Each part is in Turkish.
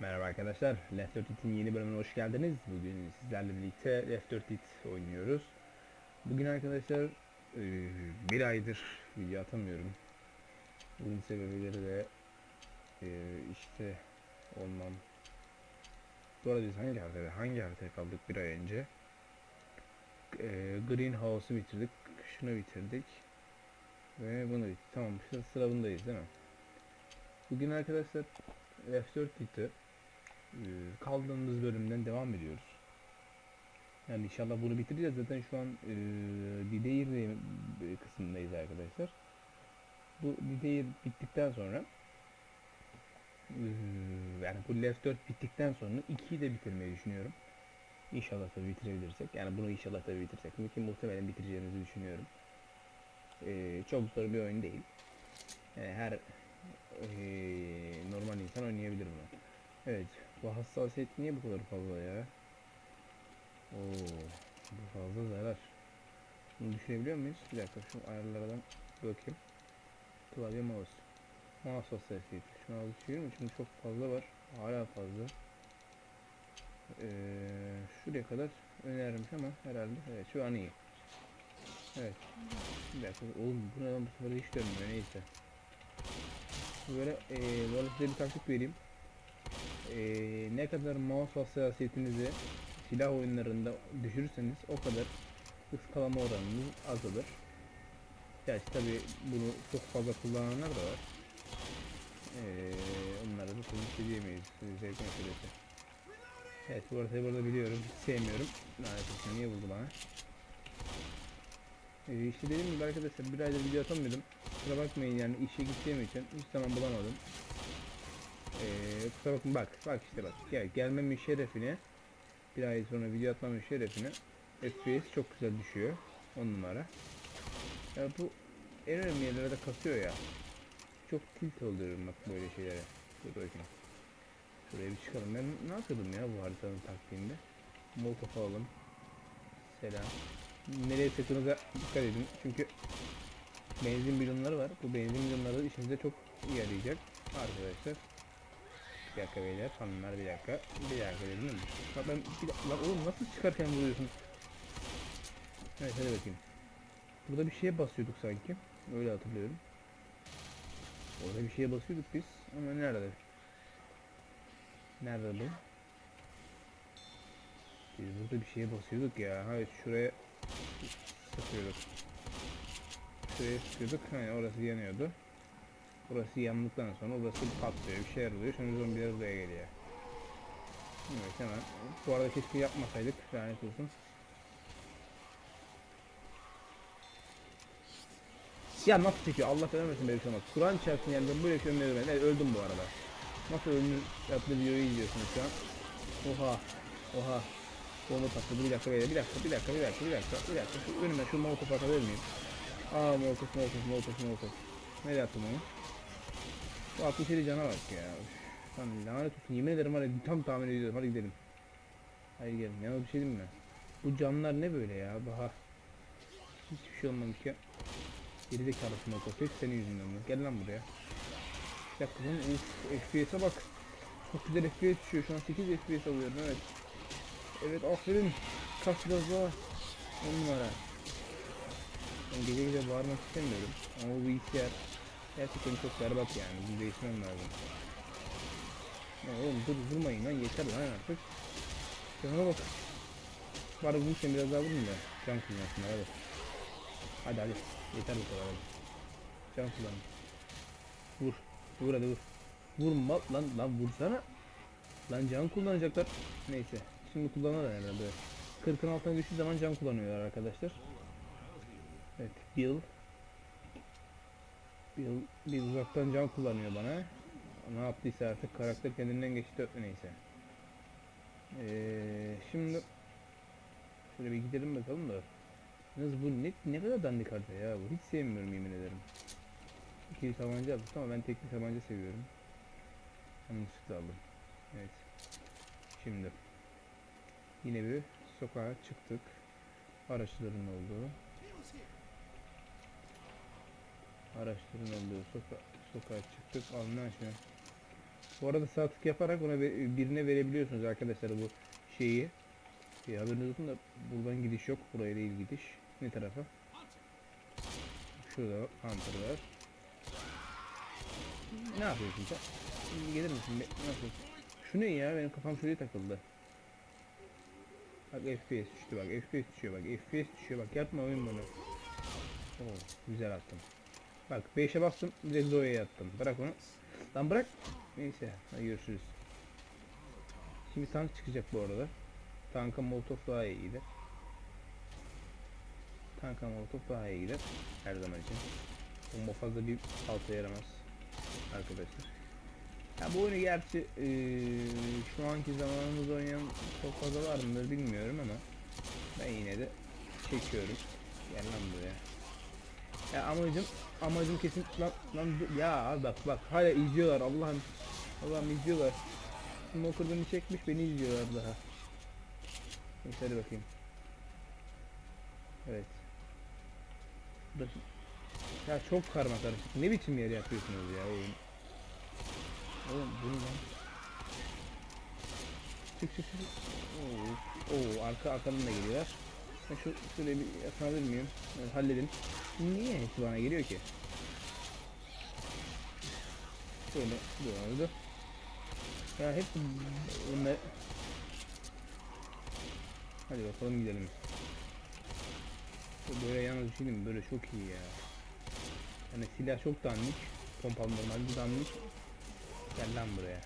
Merhaba arkadaşlar, Left 4 Dead'in yeni bölümüne hoş geldiniz. Bugün sizlerle birlikte Left 4 Dead oynuyoruz. Bugün arkadaşlar eee, bir aydır video atamıyorum. Bunun sebepleri de eee, işte olmam. Bu arada biz hangi haritaya, hangi haritaya kaldık bir ay önce? Eee Greenhouse'u bitirdik, şunu bitirdik. Ve bunu bitirdik. Tamam, şu sıra bundayız değil mi? Bugün arkadaşlar Left 4 Dead'i ee, kaldığımız bölümden devam ediyoruz. Yani inşallah bunu bitireceğiz. Zaten şu an e, Dideir kısmındayız arkadaşlar. Bu Dideir bittikten sonra e, yani bu Left 4 bittikten sonra 2'yi de bitirmeyi düşünüyorum. İnşallah tabii bitirebilirsek. Yani bunu inşallah tabii bitirirsek. Mümkün muhtemelen bitireceğimizi düşünüyorum. E, çok zor bir oyun değil. Yani her e, normal insan oynayabilir bunu. Evet. Bu hassasiyet niye bu kadar fazla ya? Oo, bu fazla zarar. Bunu düşürebiliyor muyuz? Bir dakika şu ayarlardan bakayım. Klavye mouse. Mouse hassasiyeti. Şunu al düşürür mü? Çünkü çok fazla var. Hala fazla. Ee, şuraya kadar önermiş ama herhalde. Evet şu an iyi. Evet. Bir dakika. Oğlum bu ne lan bu sefer hiç dönmüyor neyse. Böyle ee, bir taktik vereyim. Ee, ne kadar mouse hassasiyetinizi silah oyunlarında düşürürseniz o kadar ıskalama oranınız azalır. Gerçi tabi bunu çok fazla kullananlar da var. Ee, onlara da tabii şey diyemeyiz. Zevk meselesi. Evet bu arada burada biliyorum. Hiç sevmiyorum. Olsun niye vurdu bana? Ee, işte dediğim gibi arkadaşlar bir aydır video atamıyordum. Kusura bakmayın yani işe gittiğim için hiç zaman bulamadım. Ee, kusura bakma bak bak işte bak. Gel gelmemin şerefine bir ay sonra video atmamın şerefine FPS çok güzel düşüyor 10 numara. Ya bu en önemli yerlere kasıyor ya. Çok tilt oluyorum bak böyle şeylere. Dur bakayım. Şuraya bir çıkalım. Ben ne yapıyordum ya bu haritanın taktiğinde? Molotof alalım. Selam. Nereye sıktığınıza dikkat edin. Çünkü benzin bidonları var. Bu benzin bidonları işinize çok yarayacak arkadaşlar bir dakika beyler hanımlar bir dakika. Bir dakika dedim mi? Bak ben bir dakika, lan oğlum nasıl çıkarken vuruyorsun? Evet hadi bakayım. Burada bir şeye basıyorduk sanki. Öyle hatırlıyorum. Orada bir şeye basıyorduk biz. Ama nerede? Nerede bu? Biz burada bir şeye basıyorduk ya. Hayır şuraya sıkıyorduk. Şuraya sıkıyorduk. Hani orası yanıyordu. Burası yandıktan sonra orası patlıyor, bir şeyler oluyor. Şimdi zombiler buraya geliyor. Evet hemen. Bu arada keşke yapmasaydık. Lanet olsun. Ya nasıl çekiyor? Allah vermesin böyle bir şey olmaz. Kur'an yani ben böyle bir şey ömrüm evet, öldüm bu arada. Nasıl öldüm yaptığı videoyu izliyorsunuz şu an. Oha. Oha. Bomba patladı. Bir dakika. Bir dakika, bir dakika, bir dakika, bir dakika, bir dakika. Şu önüme şu molotof atabilir miyim? Aa molotof, molotof, molotof, molotof. Nereye attım onu? Bu 67 cana bak ya. Lan lanet olsun yemin ederim var ya tam tahmin ediyorum hadi gidelim. Hadi gidelim ya bir şey diyeyim mi? Bu canlar ne böyle ya Baha. Hiçbir şey olmamış ya. Geri zekalısın o hep senin yüzünden mi? Gel lan buraya. Bir dakika lan FPS'e bak. Çok güzel FPS düşüyor şu an 8 FPS alıyorum evet. Evet aferin. Kaç biraz daha. 10 numara. Ben gece gece bağırmak istemiyorum. Ama bu bilgisayar Gerçekten çok berbat yani. Bunu değiştirmem lazım. Ya oğlum dur vurmayın lan yeter lan artık. Canına bak. Bari bu için biraz daha vurayım da. Can kullansınlar hadi. Hadi hadi. Yeter bu kadar hadi. Can kullan. Vur. Vur hadi vur. Vurma lan lan vursana. Lan can kullanacaklar. Neyse. Şimdi kullanırlar herhalde. 40'ın altına düştüğü zaman can kullanıyorlar arkadaşlar. Evet. Bill bir, bir uzaktan can kullanıyor bana. Ne yaptıysa artık karakter kendinden geçti neyse. Ee, şimdi şöyle bir gidelim bakalım da. Yalnız bu ne, ne kadar dandik harita ya bu. Hiç sevmiyorum yemin ederim. İkili tabanca yaptık ama ben tekli tabanca seviyorum. Yanlışlıkla aldım. Evet. Şimdi. Yine bir sokağa çıktık. Araçların olduğu. Araçların olduğu soka sokağa çıktık. Al lan şunu. Bu arada sağ tık yaparak ona birine verebiliyorsunuz arkadaşlar bu şeyi. Bir haberiniz olsun da buradan gidiş yok. Buraya değil gidiş. Ne tarafa? Şurada Hunter var. Ne yapıyorsun sen? Gelir misin? Ne yapıyorsun? Şu ne ya? Benim kafam şuraya takıldı. Bak FPS düştü bak. FPS düşüyor bak. FPS düşüyor bak. Yapma oyun bunu. Oo, güzel attım. Bak 5'e bastım. Direkt Zoe'ye attım. Bırak onu. Lan bırak. Neyse. Hadi görüşürüz. Şimdi tank çıkacak bu arada. Tanka molotof daha iyi gider. Tanka molotof daha iyi gider. Her zaman için. Bomba fazla bir alta yaramaz. Arkadaşlar. Ya bu oyunu gerçi eee, şu anki zamanımızda oynayan çok fazla var mıdır bilmiyorum ama ben yine de çekiyorum. Gel lan buraya. Ya amacım amacım kesin lan lan ya bak bak hala izliyorlar Allah'ım Allah'ım izliyorlar. Smoker beni çekmiş beni izliyorlar daha. Neyse hadi bakayım. Evet. Dur. Ya çok karma karışık. Ne biçim yer yapıyorsunuz ya oyun? Oğlum bu ne lan? Çık çık çık. Oo, oo arka arkamdan da geliyorlar. Şu şöyle bir yatabilir miyim? Evet, halledin. Niye hepsi bana geliyor ki? Şöyle doğru. Ya hepsi bunlar. Hadi bakalım gidelim. Böyle yalnız bir şey diyeyim mi? Böyle çok iyi ya. Yani silah çok dandik. Pompalı normalde dandik. Gel lan buraya.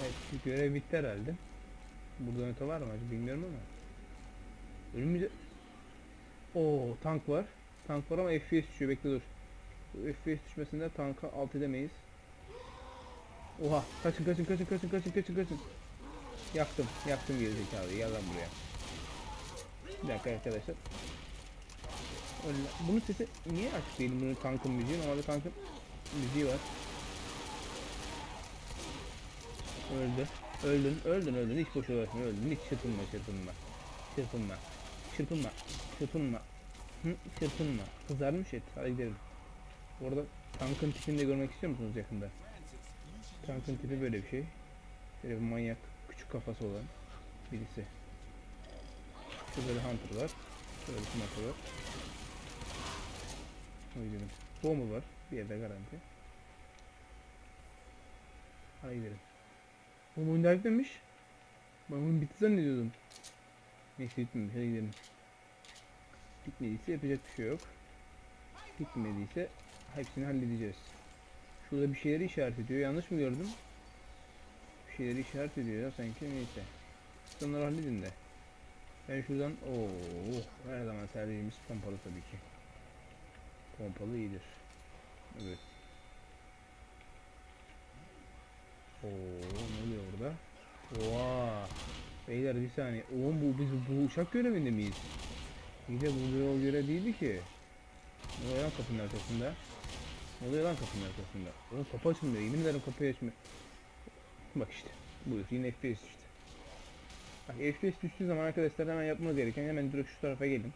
Evet görev bitti herhalde. Burada öte var mı acaba bilmiyorum ama. Önümüzde... Oo tank var. Tank var ama FPS düşüyor bekle dur. Bu FPS düşmesinde tanka alt edemeyiz. Oha kaçın kaçın kaçın kaçın kaçın kaçın kaçın. Yaktım yaktım gerizekalı gel lan buraya. Bir dakika arkadaşlar. Öyle, bunun sesi niye açık değil bunun tankın müziği normalde tankın müziği var. Öldü. Öldün, öldün, öldün. Hiç boş uğraşma, öldün. Hiç çırpınma, çırpınma. Çırpınma. Çırpınma. Çırpınma. Hı, çırpınma. Kızarmış et. Hadi gidelim. Bu arada tankın tipini de görmek istiyor musunuz yakında? Tankın tipi böyle bir şey. Şöyle bir manyak, küçük kafası olan birisi. Şurada bir hunter var. Şöyle bir sniper var. Gidelim. Bomba var. Bir yerde garanti. Hadi gidelim. Oğlum oyun daha bitmemiş. Ben oyun bitti zannediyordum. Neyse bitmemiş hadi gidelim. Bitmediyse yapacak bir şey yok. Bitmediyse hepsini halledeceğiz. Şurada bir şeyleri işaret ediyor. Yanlış mı gördüm? Bir şeyleri işaret ediyor ya sanki neyse. Siz Onları halledin de. Ben şuradan ooo her zaman tercihimiz pompalı tabii ki. Pompalı iyidir. Evet. Oo ne oluyor orada? Oha. Beyler bir saniye. Oğlum bu biz bu uçak görevinde miyiz? İyi de bu görev değildi ki. Ne oluyor lan kapının arkasında? Ne oluyor lan kapının arkasında? Oğlum kapı açılmıyor. Yemin ederim kapıyı açmıyor. Bak işte. Buyur yine FPS işte. Bak FPS düştüğü zaman arkadaşlar hemen yapmanız gereken hemen direkt şu tarafa gelin.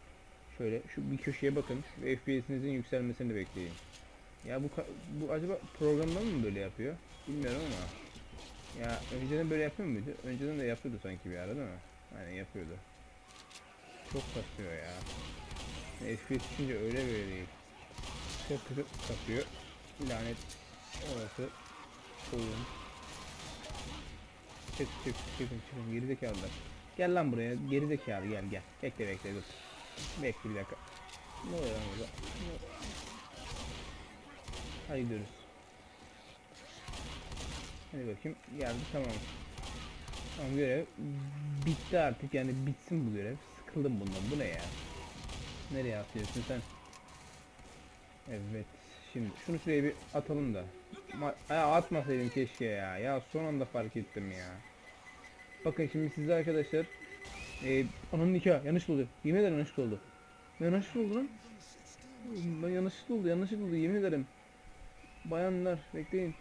Şöyle şu bir köşeye bakın ve FPS'inizin yükselmesini bekleyin. Ya bu bu acaba programdan mı böyle yapıyor? Bilmiyorum ama. Ya önceden böyle yapıyor muydu? Önceden de yapıyordu sanki bir ara değil mi? Aynen yapıyordu. Çok kasıyor ya. FPS düşünce öyle böyle değil. Çok kötü kasıyor. Lanet orası. Oyun. Çık çık çıkın çıkın gerizekalılar. Gel lan buraya gerizekalı gel gel. Bekle bekle dur. Bekle bir dakika. Ne oluyor lan burada? Hadi gidiyoruz. Hadi bakayım geldi tamam. Tamam görev bitti artık yani bitsin bu görev. Sıkıldım bundan bu ne ya? Nereye atıyorsun sen? Evet şimdi şunu şuraya bir atalım da. Ma ya atmasaydım keşke ya. Ya son anda fark ettim ya. Bakın şimdi size arkadaşlar e, ananın nikahı yanlış oldu. Yemin ederim yanlış oldu. Yanlış oldu lan. Yanlış oldu yanlış oldu yemin ederim. Bayanlar bekleyin.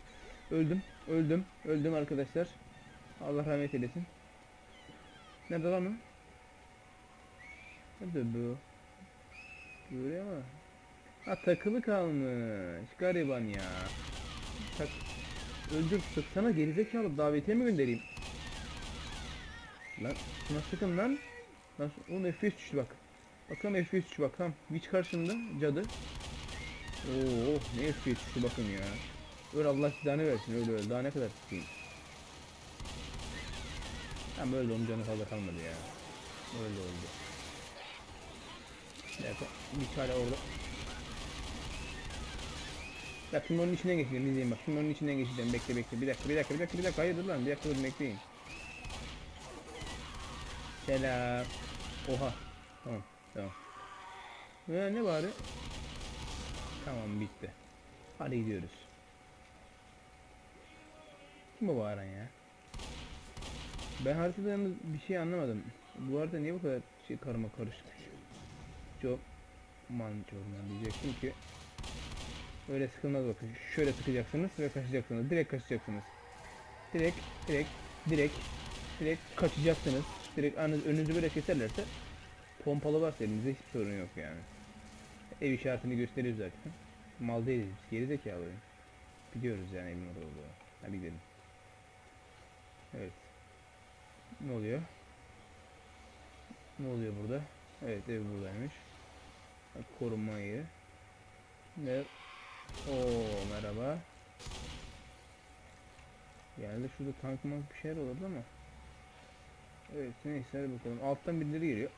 Öldüm. Öldüm. Öldüm arkadaşlar. Allah rahmet eylesin. Nerede lan o? Nerede bu? Böyle ama. Ha takılı kalmış. Gariban ya. Tak Öldür sıksana gerizekalı davetiye mi göndereyim? Lan şuna sıkın lan. Lan oğlum FPS düştü bak. Bakalım FPS düştü bak tamam. Witch karşımda cadı. Oo ne FPS düştü bakın ya. Öyle Allah silahını versin öyle öyle daha ne kadar tutayım. Ama öyle onun canı fazla kalmadı ya. Öyle oldu. Bir hala orada. Ya şimdi onun içinden geçeceğim izleyin bak. Şimdi onun içinden geçeceğim. Bekle bekle. Bir dakika bir dakika bir dakika bir dakika. Hayırdır lan. Bir dakika dur bekleyin. Selam. Oha. Tamam tamam. Ya ne bari? Tamam bitti. Hadi gidiyoruz. Kim o bağıran ya? Ben haritada yalnız bir şey anlamadım. Bu arada niye bu kadar şey karma karışık? Çok mançorman diyecektim ki Öyle sıkılmaz bakın. Şöyle sıkacaksınız ve kaçacaksınız. Direkt kaçacaksınız. Direkt, direkt, direkt, direkt kaçacaksınız. Direkt anınız, önünüzü böyle keserlerse pompalı varsa elinizde hiçbir sorun yok yani. Ev işaretini gösteriyor zaten. Mal değiliz biz. Geri zekalı oyun. Biliyoruz yani evin orada olduğunu. Hadi gidelim. Evet. Ne oluyor? Ne oluyor burada? Evet ev buradaymış. Korumayı. Ve Oo merhaba. Yani şurada tank mank bir şeyler olurdu ama. Evet neyse hadi bakalım. Alttan birileri geliyor.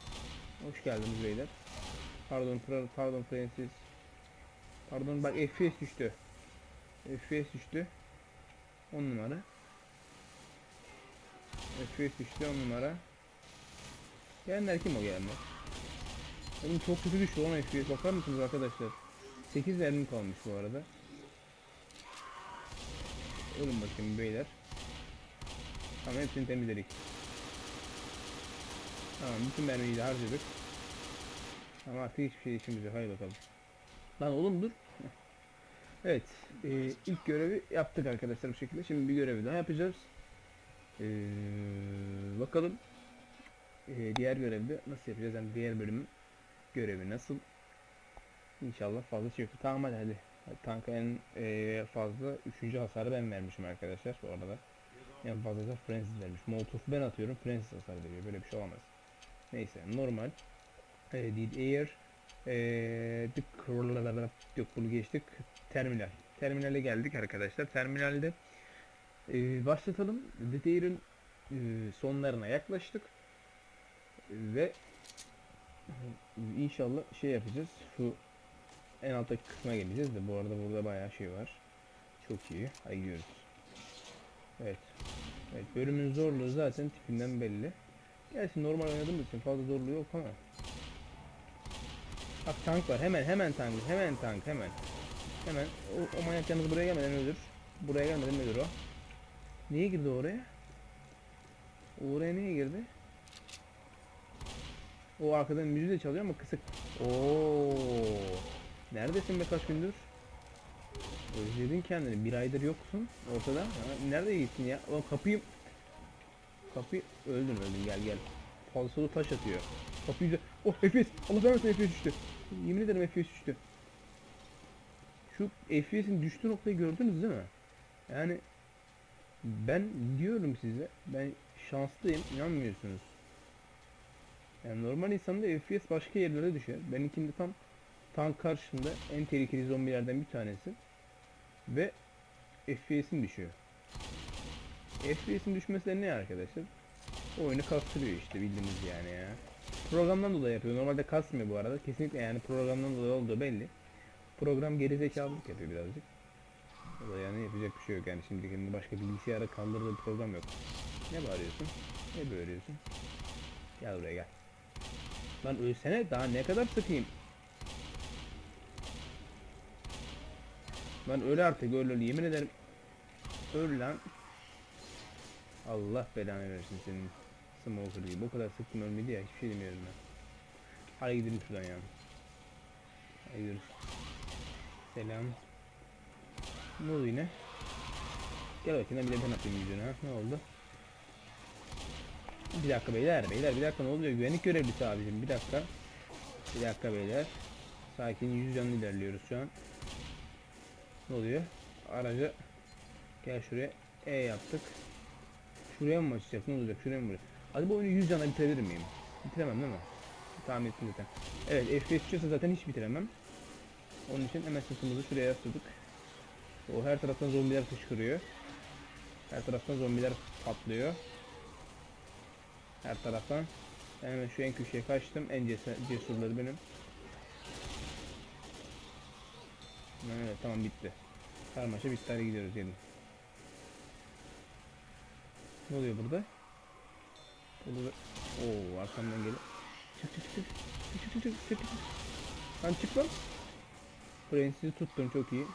Hoş geldiniz beyler. Pardon pardon Francis. Pardon bak FPS düştü. FPS düştü. 10 numara. FPS düştü 10 numara. Gelenler kim o gelenler? Oğlum çok kötü düştü 10 FPS bakar mısınız arkadaşlar? 8 mermim kalmış bu arada. Ölün bakayım beyler. Tamam hepsini temizledik. Tamam bütün mermiyi de harcadık. Ama artık hiçbir şey işimiz yok. Hadi bakalım. Lan oğlum dur. Evet. E, ilk görevi yaptık arkadaşlar bu şekilde. Şimdi bir görevi daha yapacağız. E, bakalım. E, diğer görevde nasıl yapacağız? Yani diğer bölümün görevi nasıl? İnşallah fazla şey yoktur. Tamam hadi hadi. Tanka en e, fazla 3. hasarı ben vermişim arkadaşlar bu arada. En fazla da Francis vermiş. Molotof'u ben atıyorum Francis hasar veriyor. Böyle bir şey olamaz. Neyse normal. E, did air. E, dık yok bunu geçtik. Terminal. Terminale geldik arkadaşlar. Terminalde e, başlatalım. Did air'in e, sonlarına yaklaştık. Ve inşallah şey yapacağız. Şu en alttaki kısma geleceğiz de bu arada burada bayağı şey var. Çok iyi. Hadi gidiyoruz. Evet. Evet bölümün zorluğu zaten tipinden belli. Gerçi normal oynadığımız için fazla zorluğu yok ama. Bak tank var. Hemen hemen tank. Hemen tank hemen. Hemen. O, o manyak yalnız buraya gelmeden ölür. Buraya gelmeden ölür o. Niye girdi oraya? Oraya niye girdi? O arkadan müziği de çalıyor ama kısık. Oo. Neredesin be kaç gündür? Özledin kendini. Bir aydır yoksun ortada. Ha, nerede gittin ya? O kapıyı... Kapıyı... Öldün öldün gel gel. Falsolu taş atıyor. Kapıyı. Oh FPS! Allah vermesin FPS düştü. Yemin ederim FPS düştü. Şu FPS'in düştüğü noktayı gördünüz değil mi? Yani... Ben diyorum size. Ben şanslıyım. inanmıyorsunuz. Yani normal insanda FPS başka yerlere düşer. Benimkinde tam tank karşısında en tehlikeli zombilerden bir tanesi. Ve FPS'in düşüyor. FPS'in düşmesi de ne arkadaşlar? Oyunu kastırıyor işte bildiğiniz yani ya. Programdan dolayı yapıyor. Normalde kasmıyor bu arada. Kesinlikle yani programdan dolayı olduğu belli. Program gerizekalılık yapıyor birazcık. O da yani yapacak bir şey yok yani şimdi kendini başka bilgisayara kaldırdığı bir program yok. Ne bağırıyorsun? Ne böğürüyorsun? Gel buraya gel. Lan ölsene daha ne kadar sıkayım? Lan öl artık öl öl yemin ederim. Öl lan. Allah belanı versin senin. Smoker gibi. Bu kadar sıktım ölmedi ya hiçbir şey demiyorum ben. Hadi gidelim şuradan ya. Hadi gidiyoruz. Selam. Ne oldu yine? Gel bakayım bir de ben atayım yüzüne. Ne oldu? Bir dakika beyler beyler bir dakika ne oluyor güvenlik görevlisi abicim bir dakika Bir dakika beyler Sakin yüz canlı ilerliyoruz şu an Ne oluyor araca Gel şuraya. E yaptık. Şuraya mı açacak? Ne olacak? Şuraya mı buraya? Hadi bu oyunu 100 cana bitirebilir miyim? Bitiremem değil mi? Tahmin ettim zaten. Evet FPS düşüyorsa zaten hiç bitiremem. Onun için hemen şuraya yasladık. O her taraftan zombiler fışkırıyor. Her taraftan zombiler patlıyor. Her taraftan. Ben hemen şu en köşeye kaçtım. En cesurları benim. Evet tamam bitti. Karmaşa bitti. Hadi gidiyoruz gelin. Ne oluyor burada? Burada Oo arkamdan geliyor. Çık çık çık. Çık çık çık çık çık. Lan çık lan. Buraya tuttum çok iyi.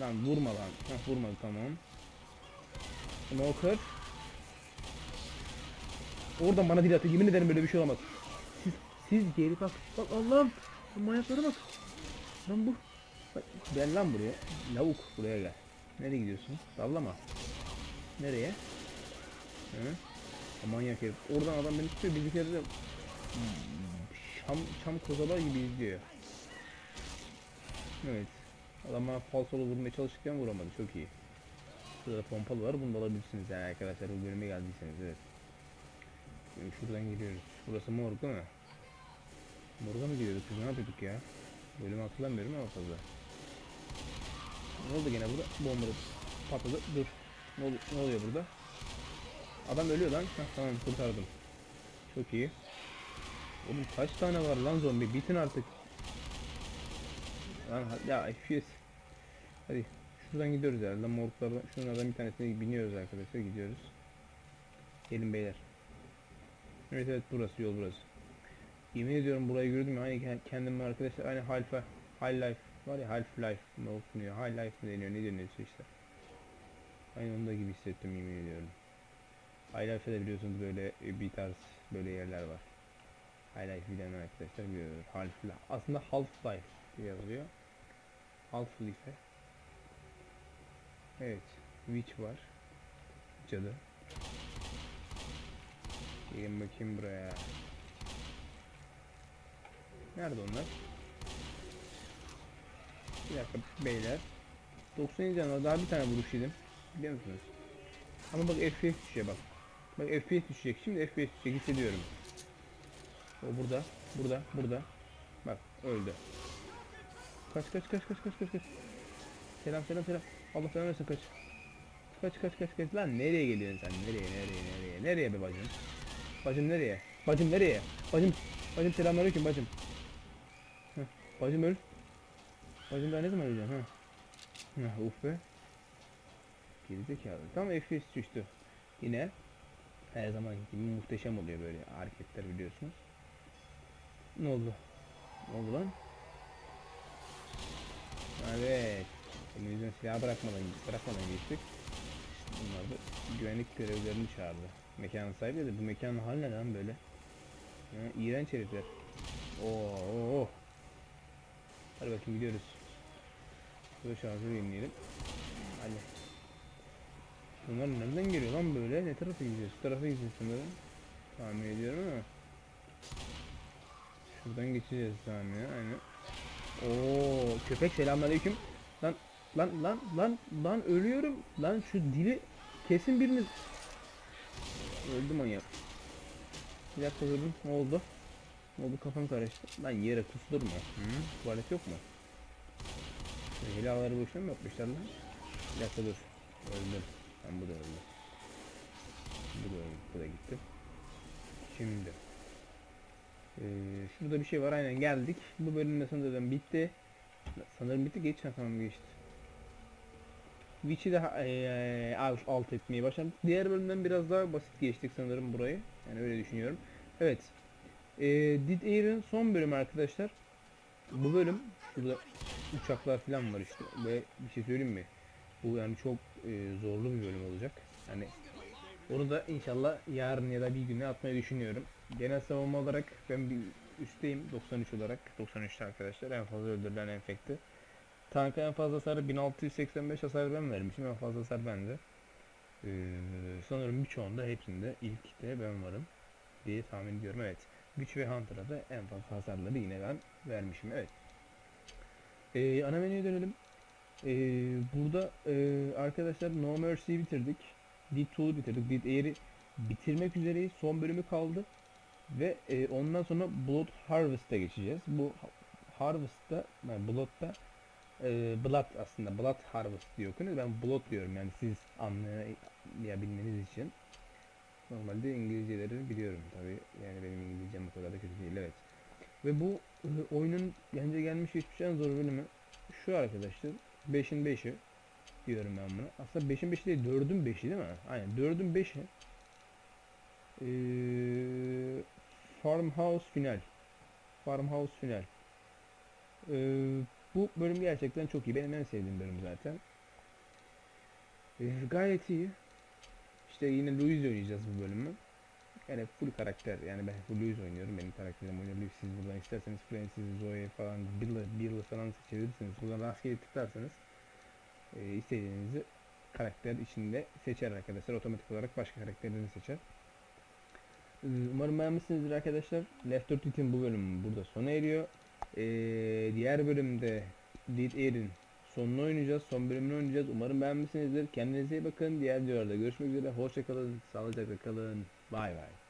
Lan vurma lan. Heh, vurmadı tamam. Smoker. Oradan bana dil atıyor. Yemin ederim böyle bir şey olamaz. Siz, siz geri bak. Bak Allah'ım. Lan Manyaklara bak. Lan bu. Bak, gel lan buraya. Lavuk buraya gel. Nereye gidiyorsun? Dallama. Nereye? Hı? Ya Manyak herif. Oradan adam beni tutuyor. Bir kere de Şam, Şam kozala gibi izliyor. Evet. Adam bana falsolu vurmaya çalışırken vuramadı. Çok iyi. Şurada pompalı var. Bunu da alabilirsiniz yani arkadaşlar. Bu bölüme geldiyseniz. Evet. Şimdi şuradan gidiyoruz. Burası morg değil mi? Morga mı gidiyorduk biz? Ne yapıyorduk ya? Bölümü hatırlamıyorum ama fazla. Ne oldu gene burada? Bomba patladı. Dur. Ne, ol- ne oluyor burada? Adam ölüyor lan. Heh, tamam kurtardım. Çok iyi. Oğlum kaç tane var lan zombi? Bitin artık. Ya FPS. Hadi şuradan gidiyoruz herhalde. Morglardan şunlardan bir tanesine biniyoruz arkadaşlar. Gidiyoruz. Gelin beyler. Evet evet burası yol burası. Yemin ediyorum burayı gördüm ya. Ke- kendimi arkadaşlar aynı Half High Life var ya Half Life ne okunuyor? High Life mi deniyor? Ne deniyor işte. Aynı onda gibi hissettim yemin ediyorum. High Life'de de biliyorsunuz böyle e, bir tarz böyle yerler var. High Life bilen arkadaşlar biliyorlar. Half Life. Aslında Half Life diye Half Life. Evet. Witch var. Cadı. Gelin bakayım buraya. Nerede onlar? Bir dakika beyler. 90 canlı daha bir tane vuruş yedim. Biliyor musunuz? Ama bak FPS düşecek bak. Bak FPS düşecek. Şimdi FPS düşecek hissediyorum. O burada. Burada. Burada. Bak öldü. Kaç kaç kaç kaç kaç kaç kaç. Selam selam selam. Allah selam versin kaç. Kaç kaç kaç kaç. Lan nereye geliyorsun sen? Nereye nereye nereye? Nereye be bacım? Bacım nereye? Bacım nereye? Bacım bacım selamünaleyküm bacım. Heh, bacım öl. Bacım daha ne zaman öleceğim ha? Heh, uf be. Gerizekalı. Tam FPS düştü. Yine her zaman gibi muhteşem oluyor böyle hareketler biliyorsunuz. Ne oldu? Ne oldu lan? Evet. Elimizden silah bırakmadan, bırakmadan geçtik. Bunlar da güvenlik görevlerini çağırdı. Mekanın sahibi de bu mekanın hali ne lan böyle? Ya, iğrenç herifler. Oo, oo, oo. Hadi bakayım gidiyoruz. Şurada şarjı yenileyelim. Hadi. Bunlar nereden geliyor lan böyle? Ne tarafa gidiyoruz? Şu tarafa gideceğiz sanırım. Tahmin ediyorum ama. Şuradan geçeceğiz tahmin aynen. Köpek selamünaleyküm. Lan lan lan lan lan ölüyorum. Lan şu dili kesin biriniz. Öldüm manyak. Bir dakika durdum. Ne oldu? Ne oldu kafam karıştı. Lan yere kustur mu? Hı? Tuvalet yok mu? Helaları boşuna mı yapmışlar lan? Bir dakika dur. Öldüm. Ben bu da öldü. Bu da öldü. Bu da gitti. Şimdi. Ee, şurada bir şey var aynen geldik. Bu bölümde sanırım bitti. Sanırım bitti. Geç ha, tamam geçti. Witch'i de e, alt, alt etmeyi başardık. Diğer bölümden biraz daha basit geçtik sanırım burayı. Yani öyle düşünüyorum. Evet. E, Did Air'ın son bölümü arkadaşlar. Bu bölüm şurada uçaklar falan var işte. Ve bir şey söyleyeyim mi? Bu yani çok e, zorlu bir bölüm olacak. Yani onu da inşallah yarın ya da bir güne atmayı düşünüyorum. Genel savunma olarak ben bir üstteyim 93 olarak. 93'te arkadaşlar en fazla öldürülen enfekti. Tanka en fazla hasarı 1685 hasar ben vermişim. En fazla hasar bende. Ee, sanırım birçoğunda hepsinde ilk de ben varım diye tahmin ediyorum. Evet. Güç ve Hunter'a da en fazla hasarları yine ben vermişim. Evet. Ee, ana menüye dönelim. Ee, burada e, arkadaşlar No Mercy'yi bitirdik. Deed Tool'u bitirdik. Deed Air'i bitirmek üzereyiz. Son bölümü kaldı. Ve e, ondan sonra Blood Harvest'a geçeceğiz. Bu ha- Harvest'ta, yani Blood'da e, Blood aslında Blood Harvest diyor okunuyor. Ben Blood diyorum yani siz anlayabilmeniz için. Normalde İngilizceleri biliyorum tabi. Yani benim İngilizcem o kadar da kötü değil evet. Ve bu e, oyunun bence gelmiş geçmiş en zor bölümü şu arkadaşlar. 5'in 5'i diyorum ben buna. Aslında 5'in 5'i değil 4'ün 5'i değil mi? Aynen 4'ün 5'i. Ee, Farmhouse final. Farmhouse final. Ee, bu bölüm gerçekten çok iyi. Benim en sevdiğim bölüm zaten. Ee, gayet iyi. İşte yine Louise oynayacağız bu bölümü. Yani full karakter. Yani ben full Louise oynuyorum. Benim karakterim oynuyor. Siz buradan isterseniz Francis, Zoe falan, Bill'ı, Bill'ı falan seçebilirsiniz. Buradan rastgele tıklarsanız e, istediğinizi karakter içinde seçer arkadaşlar. Otomatik olarak başka karakterini seçer. Ee, Umarım beğenmişsinizdir arkadaşlar. Left 4 Dead'in bu bölümü burada sona eriyor. Ee, diğer bölümde Dead Air'in sonunu oynayacağız. Son bölümünü oynayacağız. Umarım beğenmişsinizdir. Kendinize iyi bakın. Diğer videolarda görüşmek üzere. Hoşçakalın. Sağlıcakla kalın. Bay bay.